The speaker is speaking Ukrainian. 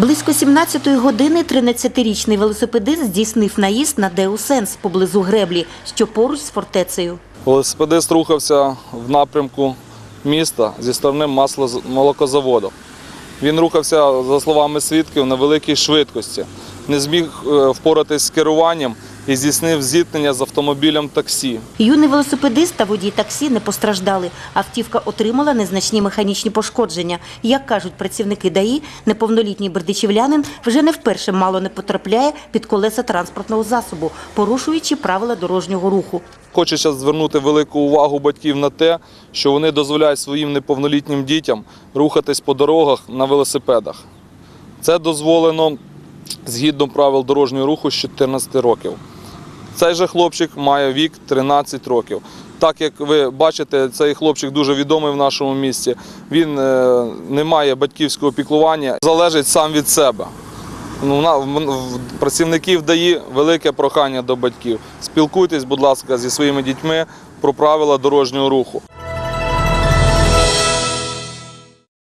Близько 17-ї години 13-річний велосипедист здійснив наїзд на Деусенс поблизу греблі, що поруч з фортецею. Велосипедист рухався в напрямку міста зі сторони масло- молокозаводу. Він рухався, за словами свідків, на великій швидкості. Не зміг е, впоратись з керуванням і здійснив зіткнення з автомобілем таксі. Юний велосипедист та водій таксі не постраждали. Автівка отримала незначні механічні пошкодження. Як кажуть працівники ДАІ, неповнолітній бердичівлянин вже не вперше мало не потрапляє під колеса транспортного засобу, порушуючи правила дорожнього руху. Хочеться звернути велику увагу батьків на те, що вони дозволяють своїм неповнолітнім дітям рухатись по дорогах на велосипедах. Це дозволено згідно правил дорожнього руху з 14 років. Цей же хлопчик має вік 13 років. Так як ви бачите, цей хлопчик дуже відомий в нашому місті. Він е, не має батьківського піклування, залежить сам від себе. Ну, працівників дає велике прохання до батьків. Спілкуйтесь, будь ласка, зі своїми дітьми про правила дорожнього руху.